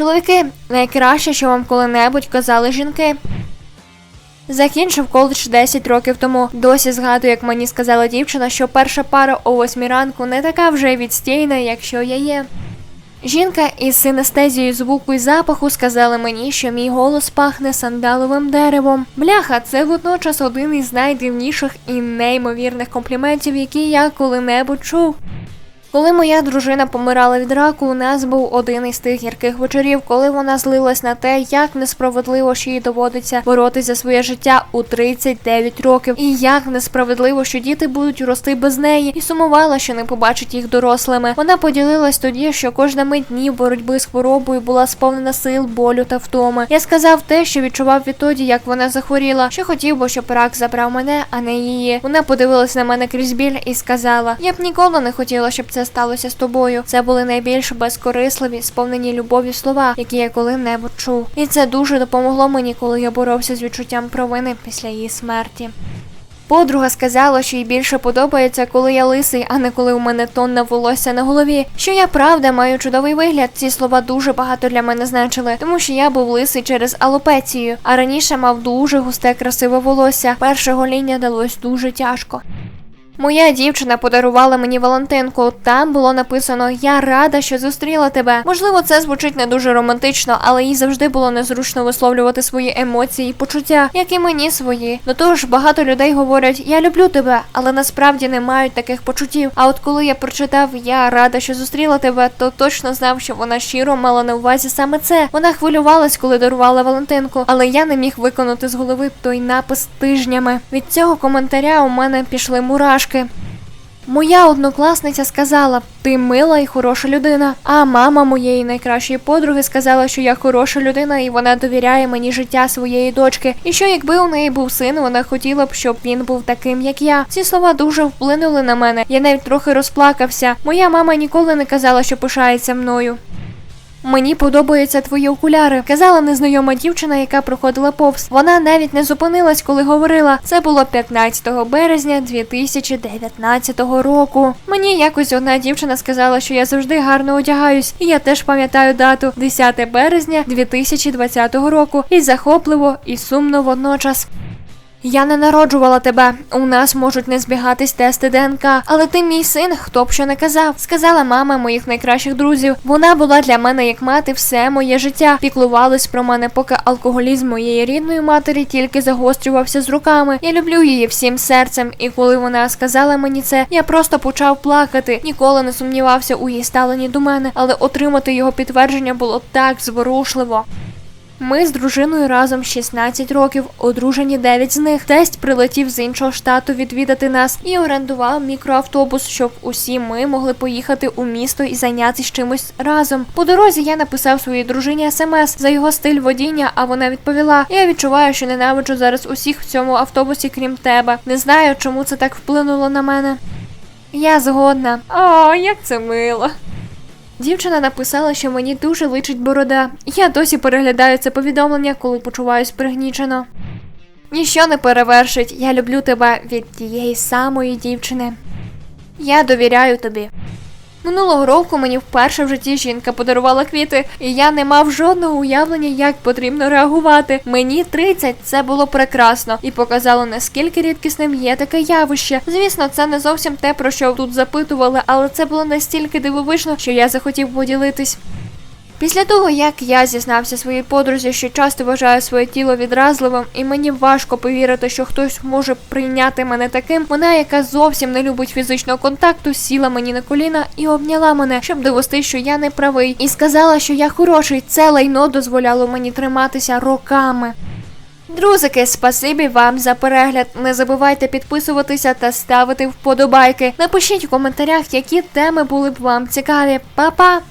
Чоловіки, найкраще, що вам коли-небудь казали жінки. Закінчив коледж 10 років тому. Досі згадую, як мені сказала дівчина, що перша пара о 8 ранку не така вже відстійна, якщо я є. Жінка із синестезією звуку і запаху сказала мені, що мій голос пахне сандаловим деревом. Бляха, це водночас один із найдивніших і неймовірних компліментів, які я коли-небудь чув. Коли моя дружина помирала від раку, у нас був один із тих гірких вечорів, коли вона злилась на те, як несправедливо, що їй доводиться боротися за своє життя у 39 років, і як несправедливо, що діти будуть рости без неї, і сумувала, що не побачить їх дорослими. Вона поділилась тоді, що кожна мить днів боротьби з хворобою була сповнена сил, болю та втоми. Я сказав те, що відчував відтоді, як вона захворіла, що хотів би, щоб рак забрав мене, а не її. Вона подивилась на мене крізь біль і сказала: Я б ніколи не хотіла, щоб це сталося з тобою. Це були найбільш безкорисливі, сповнені любові слова, які я коли-небудь чув. І це дуже допомогло мені, коли я боровся з відчуттям провини після її смерті. Подруга сказала, що їй більше подобається, коли я лисий, а не коли у мене тонна волосся на голові. Що я правда маю чудовий вигляд. Ці слова дуже багато для мене значили, тому що я був лисий через алопецію, а раніше мав дуже густе красиве волосся. Перше гоління далось дуже тяжко. Моя дівчина подарувала мені Валентинку. Там було написано Я рада, що зустріла тебе. Можливо, це звучить не дуже романтично, але їй завжди було незручно висловлювати свої емоції і почуття, як і мені свої. До того ж, багато людей говорять Я люблю тебе, але насправді не мають таких почуттів. А от коли я прочитав Я рада, що зустріла тебе, то точно знав, що вона щиро мала на увазі саме це. Вона хвилювалась, коли дарувала Валентинку, але я не міг виконати з голови той напис тижнями. Від цього коментаря у мене пішли мурашки. Моя однокласниця сказала, ти мила і хороша людина. А мама моєї найкращої подруги сказала, що я хороша людина і вона довіряє мені життя своєї дочки. І що якби у неї був син, вона хотіла б, щоб він був таким, як я. Ці слова дуже вплинули на мене. Я навіть трохи розплакався. Моя мама ніколи не казала, що пишається мною. Мені подобаються твої окуляри, казала незнайома дівчина, яка проходила повз. Вона навіть не зупинилась, коли говорила. Це було 15 березня 2019 року. Мені якось одна дівчина сказала, що я завжди гарно одягаюсь, і я теж пам'ятаю дату 10 березня 2020 року. І захопливо, і сумно водночас. Я не народжувала тебе. У нас можуть не збігатись тести ДНК, але ти мій син, хто б що не казав. Сказала мама моїх найкращих друзів. Вона була для мене як мати все моє життя. Піклувалась про мене, поки алкоголізм моєї рідної матері тільки загострювався з руками. Я люблю її всім серцем, і коли вона сказала мені це, я просто почав плакати. Ніколи не сумнівався у її ставленні до мене, але отримати його підтвердження було так зворушливо. Ми з дружиною разом 16 років, одружені 9 з них. Тесть прилетів з іншого штату відвідати нас і орендував мікроавтобус, щоб усі ми могли поїхати у місто і зайнятися чимось разом. По дорозі я написав своїй дружині смс за його стиль водіння, а вона відповіла: Я відчуваю, що ненавиджу зараз усіх в цьому автобусі, крім тебе. Не знаю, чому це так вплинуло на мене. Я згодна. О, як це мило. Дівчина написала, що мені дуже личить борода. Я досі переглядаю це повідомлення, коли почуваюсь пригнічено. Ніщо не перевершить. Я люблю тебе від тієї самої дівчини. Я довіряю тобі. Минулого року мені вперше в житті жінка подарувала квіти, і я не мав жодного уявлення, як потрібно реагувати. Мені 30, це було прекрасно і показало наскільки рідкісним є таке явище. Звісно, це не зовсім те, про що тут запитували, але це було настільки дивовижно, що я захотів поділитись. Після того, як я зізнався своїй подрузі, що часто вважаю своє тіло відразливим, і мені важко повірити, що хтось може прийняти мене таким, вона, яка зовсім не любить фізичного контакту, сіла мені на коліна і обняла мене, щоб довести, що я не правий, і сказала, що я хороший. Це лайно дозволяло мені триматися роками. Друзики, спасибі вам за перегляд. Не забувайте підписуватися та ставити вподобайки. Напишіть у коментарях, які теми були б вам цікаві. Па-па!